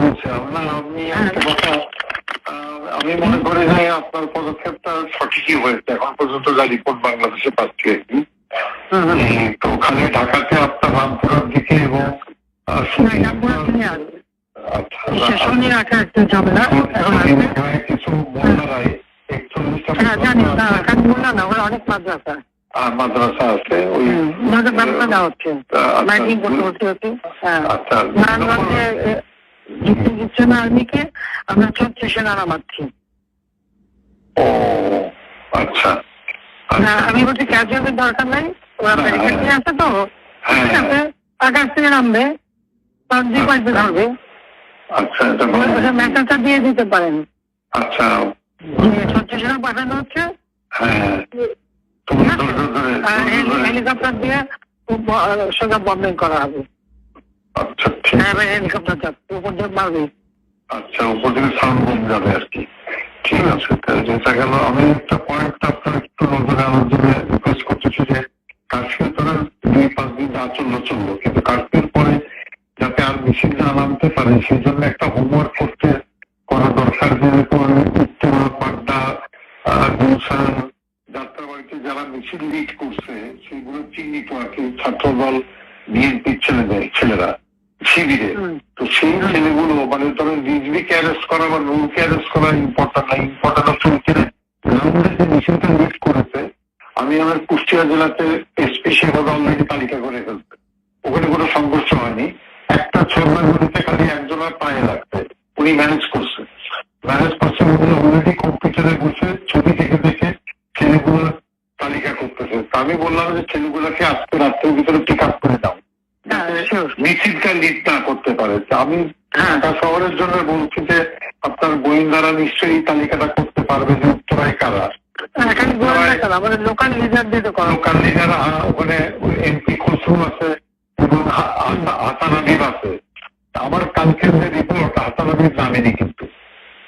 বলছিলাম না আমি মনে করি যে আপনার পদক্ষেপটা সঠিকই হয়েছে এখন পর্যন্ত যা রিপোর্ট বাংলাদেশে পাচ্ছি তো ওখানে ঢাকাতে আপনার রামপুরার দিকে এবং কিছু বন্যারায় একচল্লিশটা না ওরা অনেক মাদ্রাসা আহ, মাদ্রাসা আছে ওই হুম, দেওয়া হচ্ছে। আচ্ছা, মাইকিং করতে হচ্ছে হচ্ছে হ্যাঁ। আচ্ছা দিচ্ছে না আর্মিকে আমরা ছত্রিশে নাড়া মারছি ও আচ্ছা আচ্ছা। আমি বলছি ক্যাজুয়ালের দরকার নাই ওরা হ্যাঁ, ব্যারিকেড নিয়ে আসে তো হ্যাঁ, ঠিক আছে আকাশ থেকে নামবে তার যে পাইতে ধরবে। আচ্ছা মেসেজটা দিয়ে দিতে পারেন। আচ্ছা। যে ছত্রিশে পাঠানো হচ্ছে। হ্যাঁ। আর ধৈর্য ধরে- হেলিকপ্টার দিয়ে সোজা বম্বিং করা হবে। আচ্ছা ঠিক হ্যাঁ হেলিকপ্টার যাচ্ছে উপর দিয়ে মারবে। আচ্ছা উপর থেকে সাউন্ড কম যাবে আর কি। ঠিক আছে যেটা গেল আমি একটা পয়েন্ট আপনার একটু নজরে আনার জন্য রিকোয়েস্ট করতেছি যে কাশ্মীর ধরেন দুই পাঁচ দিন যা চলল চলল। কিন্তু কাশ্মীর পরে যাতে আর মিছিল না নামতে পারে সেই জন্য একটা হোমওয়ার্ক করতে করা দরকার যেরকম উত্তর পাড্ডা গুলশান যারা মিছিল লিড করছে সেগুলো চিহ্নিত আর কি ছাত্রদল বিএনপির ছেলেদের ছেলেরা শিবিরে। তো সেই ছেলেগুলো মানে ধরো রিজভিকে অ্যারেস্ট করা বা রুলকে অ্যারেস্ট করা ইম্পর্টেন্ট না ইম্পর্টেন্ট হচ্ছে ওইখানে রাউন্ডে যে মিছিলটা লিড করেছে আমি আমার কুষ্টিয়া জেলাতে এসপি সেভাবে অলরেডি তালিকা করে ফেলছে। ওখানে কোনো সংঘর্ষ হয়নি। একটা ছোড়বার গলিতে খালি একজনের পায়ে লাগছে। উনি ম্যানেজ করছে। ম্যানেজ করছে উনি অলরেডি কম্পিউটারে বসে ছবি দেখে দেখে ছেলেগুলোর তালিকা করতেছে তা আমি বললাম যে ছেলেগুলোকে আজকে রাত্রের ভিতরে পিক আপ করে দাও। হ্যাঁ, মিছিলটা লিড না করতে পারে। আমি হ্যাঁ। ঢাকা শহরের জন্য বলছি যে আপনার গোয়েন্দারা নিশ্চয়ই তালিকাটা করতে পারবে যে উত্তরায় কারা। আমাদের লোকাল লিডার দিয়ে তো লোকাল লিডার ওখানে এমপি আছে এবং হা- হাসান আবিব আছে। আমার কালকের যে রিপোর্ট হাসান আবিব নামেনি কিন্তু।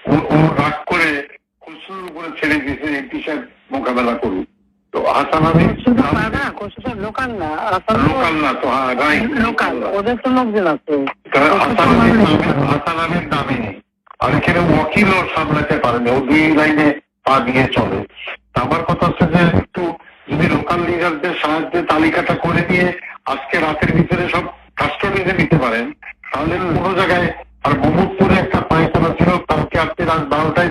ও- রাগ করে খসরুর উপরে ছেড়ে দিয়েছে এমপি সাহেব মোকাবেলা করুক। তো শুধু লোকাল না লোকাল না তো হ্যাঁ রাইট লোকাল ওদের তো লোকজন আছে। নেই আর এখানে ওয়াকিল ওর সামলাতে ও দুই লাইনে পা দিয়ে চলে। আমার কথা হচ্ছে যে একটু যদি লোকাল লিডারদের সাহায্যে তালিকাটা করে দিয়ে আজকে রাতের ভিতরে সব কাস্টডিতে নিতে পারেন তাহলে কোনো জায়গায় আর মোহাম্মদপুরে একটা পায়খানা ছিল কালকে আপনি রাত বারোটায়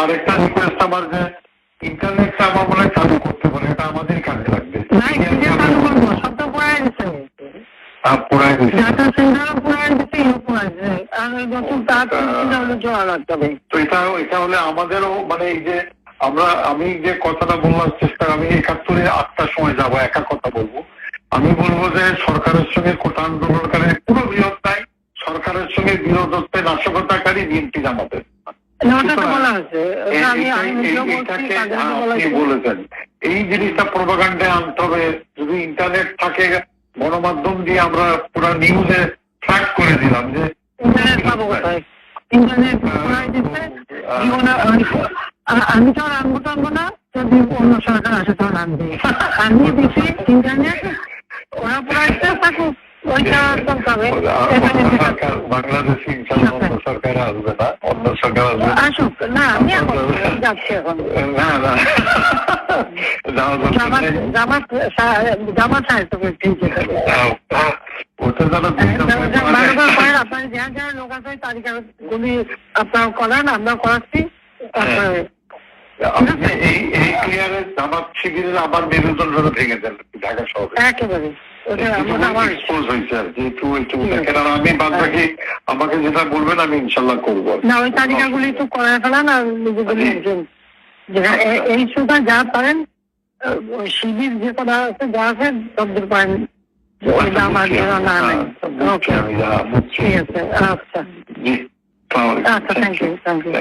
আরেকটা রিকোয়েস্ট আমার যে ইন্টারনেটটা আমার মনে চালু করতে পারে এটা আমাদের কাজে লাগবে। আমাদেরও মানে এই যে আমরা আমি যে কথাটা বলবার চেষ্টা আমি একাত্তরে আটটার সময় যাব একা কথা বলব। আমি বলব যে সরকারের সঙ্গে কোটা আন্দোলনকারী পুরো বিরোধ নাই সরকারের সঙ্গে বিরোধ হচ্ছে নাশকতাকারী বিএনপি জামাতের। এই- বলেছেন। জিনিসটা প্রোপাগান্ডে আনতে হবে। যদি ইন্টারনেট থাকে গণমাধ্যম দিয়ে আমরা পুরো নিউজে ট্র্যাক করে দিলাম যে আমি- তো আর আনব টানবো না। যদি অন্য সরকার আসে তখন আনবে আমি দিচ্ছি ইন্টারনেট। ওরা পড়াইতে থাকুক। বাংলাদেশে অন্য সরকার আসবে না অন্য সরকার আসবে। আসুক আমি যাচ্ছি এখন। ওটা যারা আপনার যা যা লোক আছে তালিকা গুলি করান আমরা করাচ্ছি তারপরে আপনি এই জামাত শিবিরের আবার মেরুদণ্ডটা ভেঙে দেন ঢাকা শহরে। একেবারে বাদ আমাকে যেটা বলবেন আমি ইনশাল্লাহ করব না ওই তালিকাগুলি একটু করে ফেলান আর এ- এই সুতা যা পারেন ওই শিবির যে কটা আছে যা আছে সবদের পারেন। হ্যাঁ, আচ্ছা। Thank you thank you